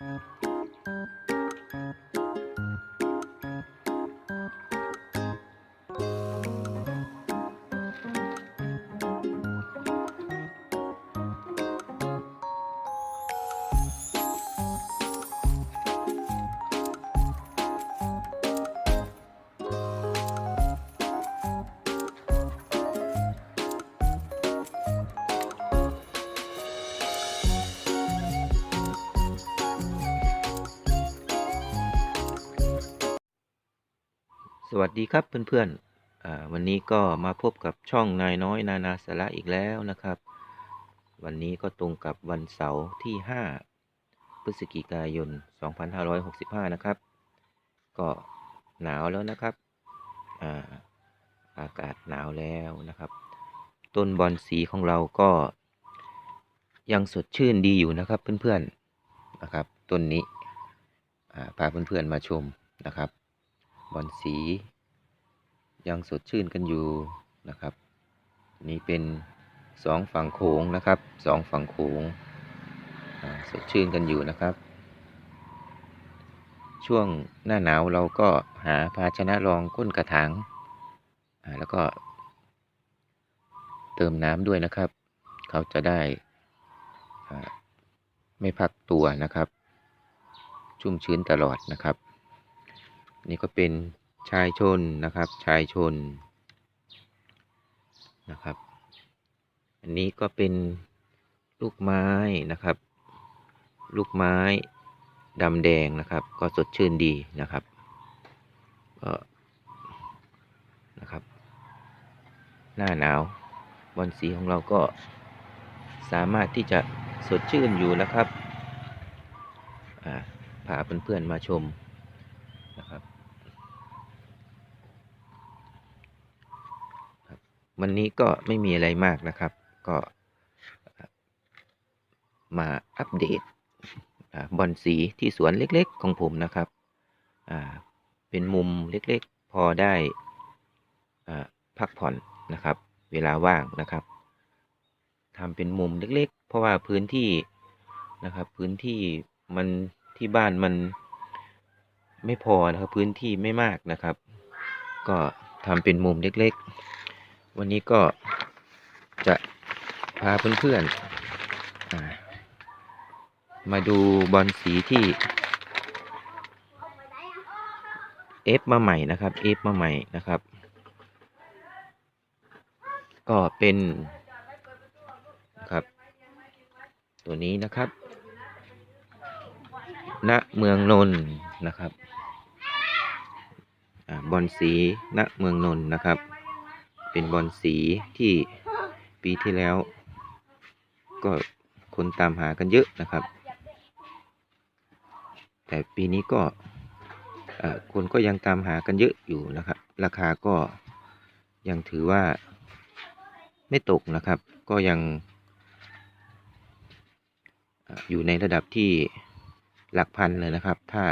ส วัสดีครับเพื่อนๆอ่าวันนี้ก็มาพบกับช่องนายน้อยนานาสาระอีกแล้วนะครับ วันนี้ก็ตรงกับวันเสาร์ที่ 5 พฤศจิกายน 2565 นะครับ ก็หนาวแล้วนะครับอ่าอากาศหนาวแล้วนะครับ ต้นบอนสีของเราก็ ยังสดชื่นดีอยู่นะครับเพื่อนๆ นะครับ ต้นนี้อ่าพาเพื่อนๆมาชมนะครับ บอนสี ยังสดชื่นกันอยู่นะครับ นี่เป็นสองฝั่งโขงนะครับสองฝั่งโขงสดชื่นกันอยู่นะครับ ช่วงหน้าหนาวเราก็หาภาชนะรองก้นกระถางแล้วก็ เติมน้ำด้วยนะครับ เขาจะได้ไม่พักตัวนะครับ ชุ่มชื้นตลอดนะครับ นี่ก็เป็นชายชนนะครับ ชายชนนะครับ อันนี้ก็เป็นลูกไม้นะครับ ลูกไม้ดำแดงนะครับ ก็สดชื่นดีนะครับก็นะครับ หน้าหนาวบอลสีของเราก็สามารถที่จะสดชื่นอยู่นะครับพาเพื่อนๆมาชมนะครับครับ วันนี้ก็ไม่มีอะไรมากนะครับ ก็มาอัปเดตบอลสีที่สวนเล็กๆ ของผมนะครับอ่าเป็นมุมเล็กๆ พอได้อ่าพักผ่อนนะครับ เวลาว่างนะครับทำเป็นมุมเล็กๆ เพราะว่าพื้นที่นะครับ พื้นที่มันที่บ้านมันไม่พอนะครับ พื้นที่ไม่มากนะครับ ก็ทำเป็นมุมเล็กๆ วันนี้ก็จะพาเพื่อนๆมาดูบอลสีที่เอฟมาใหม่นะครับเอฟมาใหม่นะครับ ก็เป็นครับ ตัวนี้นะครับ ณเมืองนนท์นะครับอบอลสีณเมืองนนท์นะครับ เป็นบอลสีที่ปีที่แล้ว ก็คนตามหากันเยอะนะครับ แต่ปีนี้ก็คนก็ยังตามหากันเยอะอยู่นะครับ ราคาก็ยังถือว่าไม่ตกนะครับ ก็ยังออยู่ในระดับที่หลักพันเลยนะครับ ถ้า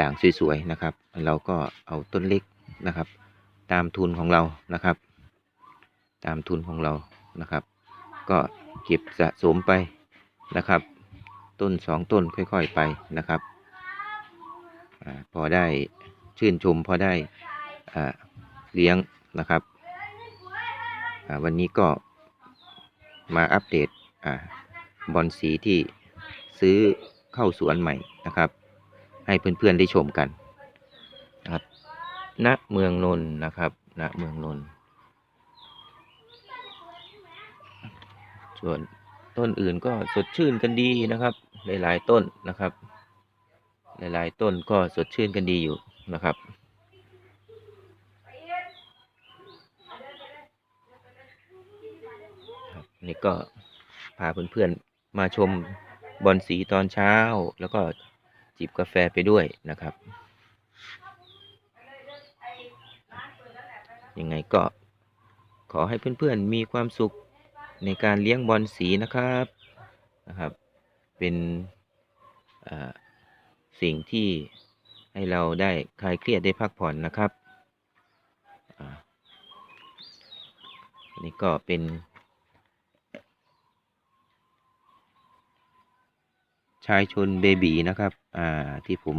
ด่างสวยๆนะครับ เราก็เอาต้นเล็กนะครับ ตามทุนของเรานะครับ ตามทุนของเรานะครับ ก็เก็บสะสมไปนะครับ ต้นสองต้นค่อยๆไปนะครับอาพอได้ชื่นชมพอได้เลี้ยงนะครับอ่าวันนี้ก็มาอัปเดตอ่าบอลสีที่ซื้อเข้าสวนใหม่นะครับ ให้เพื่อนๆได้ชมกัน ณเมืองนนท์นะครับณเมืองนนท์ส่วนต้นอื่นก็สดชื่นกันดีนะครับหลายๆต้นนะครับ หลายๆต้นก็สดชื่นกันดีอยู่นะครับครับนี่ก็พาเพื่อนๆมาชมบอลสีตอนเช้า แล้วก็จิบกาแฟไปด้วยนะครับ ยังไงก็ขอให้เพื่อนๆมีความสุขในการเลี้ยงบอลสีนะครับนะครับ เป็นสิ่งที่ให้เราได้คลายเครียดได้พักผ่อนนะครับนี่ก็เป็นชายชนเบบีนะครับ อ่า ที่ผม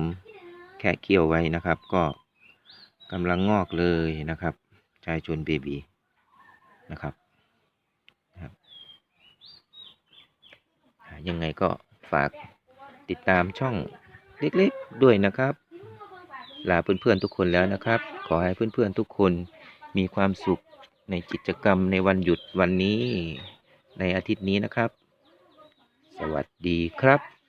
แค่เคี่ยวไว้นะครับ ก็กำลังงอกเลยนะครับ ชายชนเบบีนะครับนะครับยังไงก็ฝากติดตามช่องเล็กๆด้วยนะครับ ลาเพื่อนๆทุกคนแล้วนะครับ ขอให้เพื่อนๆทุกคนมีความสุขในกิจกรรมในวันหยุดวันนี้ในอาทิตย์นี้นะครับ สวัสดีครับ